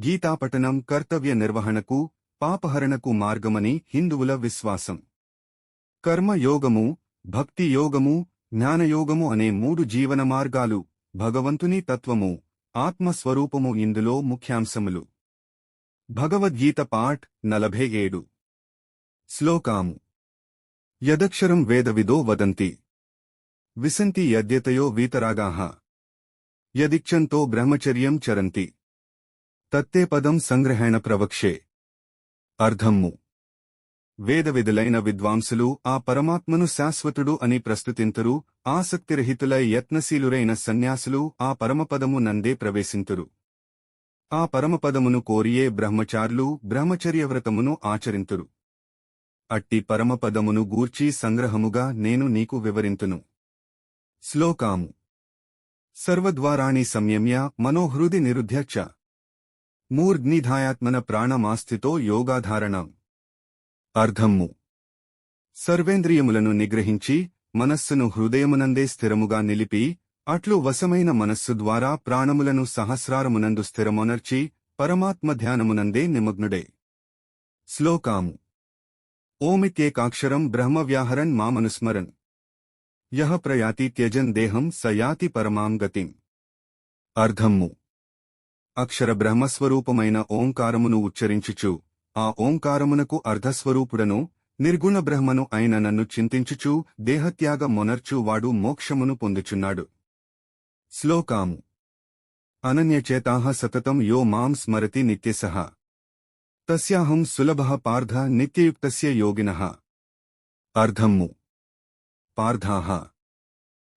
గీతాపఠనం కర్తవ్య నిర్వహణకు పాపహరణకు మార్గమని హిందువుల విశ్వాసం. కర్మయోగము భక్తి యోగము జ్ఞానయోగము అనే మూడు జీవన మార్గాలు భగవంతుని తత్వము ఆత్మస్వరూపము ఇందులో ముఖ్యాంశములు. భగవద్గీత పాఠ్ నలభై ఏడు. శ్లోకాము. యదక్షరం వేదవిదో వదంతి. విసంతి యద్యతయో వీతరాగాహ యదిక్షంతో బ్రహ్మచర్యం చరంతి. తత్తే పదం సంగ్రహణ ప్రవక్షే. అర్ధమ్ము వేదవిధులైన విద్వాంసులు ఆ పరమాత్మను శాశ్వతుడు అని ప్రస్తుతింతురు ఆసక్తిరహితులై యత్నశీలురైన సన్యాసులు ఆ పరమపదము నందే ప్రవేశింతురు. ఆ పరమపదమును కోరియే బ్రహ్మచారులు బ్రహ్మచర్యవ్రతమును ఆచరింతురు. అట్టి పరమపదమును గూర్చి సంగ్రహముగా నేను నీకు వివరింతును. శ్లోకాము. సర్వద్వారాణి సంయమ్య మనోహృది నిరుధ్య చ మూర్ధ్నిధాయాత్మన ప్రాణమాస్థితో యోగాధారణం. అర్ధమ్ము సర్వేంద్రియములను నిగ్రహించి మనస్సును హృదయమునందే స్థిరముగా నిలిపి అట్లు వశమైన మనస్సు ద్వారా ప్రాణములను సహస్రారమునందు స్థిరమొనర్చి పరమాత్మ ధ్యానమునందే నిమగ్నుడే. శ్లోకాము. ఓమిత్యేకాక్షరం బ్రహ్మవ్యాహరన్ మామనుస్మరన్. యహ ప్రయాతి త్యజన్ దేహం సయాతి పరమాం గతిం. అర్ధమ్ము అక్షర బ్రహ్మస్వరూపమైన ఓంకారమును ఉచ్చరించుచు ఆ ఓంకారమునకు అర్ధస్వరూపుడను నిర్గుణ బ్రహ్మను అయిన నన్ను చింతించుచు దేహత్యాగ మొనర్చు వాడు మోక్షమును పొందుచున్నాడు. శ్లోకాము. అనన్యచేతాహ సతతం యో మాం స్మరతి నిత్యసహ తస్యాహం సులభ పార్థ నిత్యయుక్తస్య యోగినః. అర్ధమ్ము పార్థాహ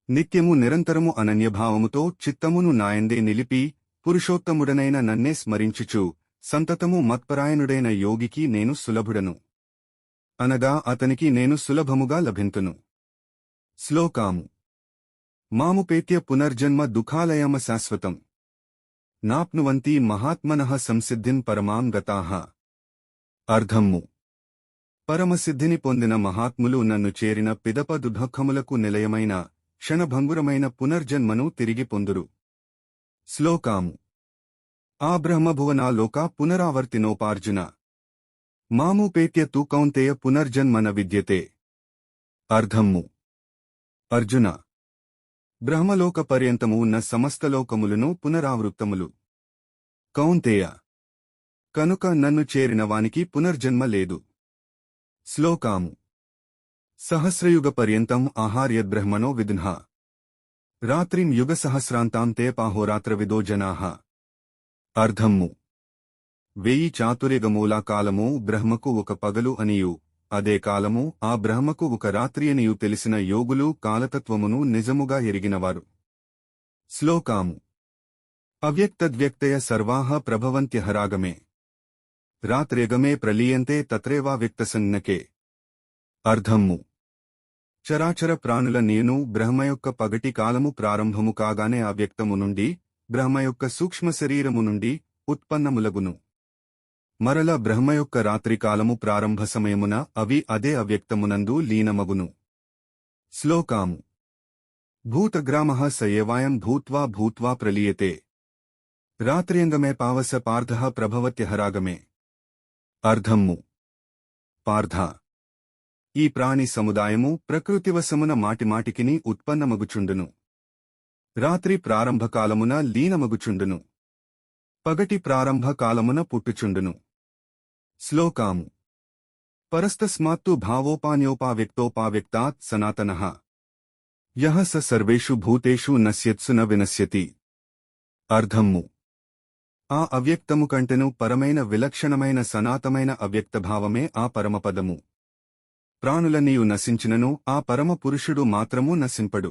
నిత్యము నిరంతరము అనన్యభావముతో చిత్తమును నాయందే నిలిపి పురుషోత్తముడనైన నన్నే స్మరించుచు సంతతము మత్పరాయణుడైన యోగికి నేను సులభుడను. అనగా అతనికి నేను సులభముగా లభింతును. శ్లోకాము. మాముపేత్య పునర్జన్మ దుఃఖాలయమ శాశ్వతం. నాప్నువంతి మహాత్మనః సంసిద్ధిం పరమాం గతాహ అర్ధమ్ము పరమసిద్ధిని పొందిన మహాత్ములు నన్ను చేరిన పిదప దుఃఖములకు నిలయమైన క్షణభంగురమైన పునర్జన్మను తిరిగి పొందురు. శ్లోకాము. ఆ బ్రహ్మభువనాలోక పునరావర్తినోపార్జున. మామూపేత్య తూ కౌంతేయ పునర్జన్మన విద్యతే. అర్ధమ్ము అర్జున. బ్రహ్మలోక పర్యంతము ఉన్న సమస్తలోకములను పునరావృత్తములు. కౌంతేయ. కనుక నన్ను చేరిన వానికి పునర్జన్మ లేదు. శ్లోకాము. సహస్రయుగ పర్యంతం ఆహార్యద్బ్రహ్మణో విదున్హ. రాత్రిం యుగ సహస్రాంతాం పాహోరాత్రవిదో జనాః. అర్ధమ్ము వెయ్యి చాతుర్యగమూలా కాలము బ్రహ్మకు ఒక పగలు అనియు. అదే కాలము ఆ బ్రహ్మకు ఒక రాత్రి అనియు తెలిసిన యోగులు కాలతత్వమును నిజముగా ఎరిగినవారు. శ్లోకాము. అవ్యక్తద్వ్యక్తయ సర్వాహ ప్రభవంత్యహరాగమే. రాత్రేగమే ప్రలీయంతే తత్రేవా వ్యక్తసంజ్ఞకే. అర్ధమ్ము చరాచర ప్రాణుల నేను బ్రహ్మ యొక్క పగటి కాలము ప్రారంభము కాగానే అవ్యక్తము నుండి బ్రహ్మ యొక్క సూక్ష్మ శరీరము నుండి ఉత్పన్నములగును. మరల బ్రహ్మ యొక్క రాత్రికాలము ప్రారంభ సమయమున అవి అదే అవ్యక్తమునందు లీనమగును. శ్లోకాము. భూతగ్రామ సయేవాయం భూత్వా భూత్వా ప్రలీయతే. రాత్ర్యంగమే పావస పార్థ ప్రభవత్యహరాగమే. అర్ధమ్ము పార్థ. ఈ ప్రాణి సముదాయము ప్రకృతివశమున మాటిమాటికిని ఉత్పన్నమగుచుండును. రాత్రి ప్రారంభకాలమున లీనమగుచుండును. పగటి ప్రారంభకాలమున పుట్టుచుండును. శ్లోకాము. పరస్తస్మాత్తు భావోపాన్యోపావ్యక్తోపావ్యక్తాత్ సనాతన. యహ స సర్వేషు భూతేషు నశ్యత్సు న వినశ్యతి. అర్ధమ్ము ఆ అవ్యక్తము కంటెను పరమైన విలక్షణమైన సనాతమైన అవ్యక్తభావమే ఆ పరమపదము. ప్రాణులన్నీయు నశించినను ఆ పరమ పురుషుడు మాత్రము నశింపడు.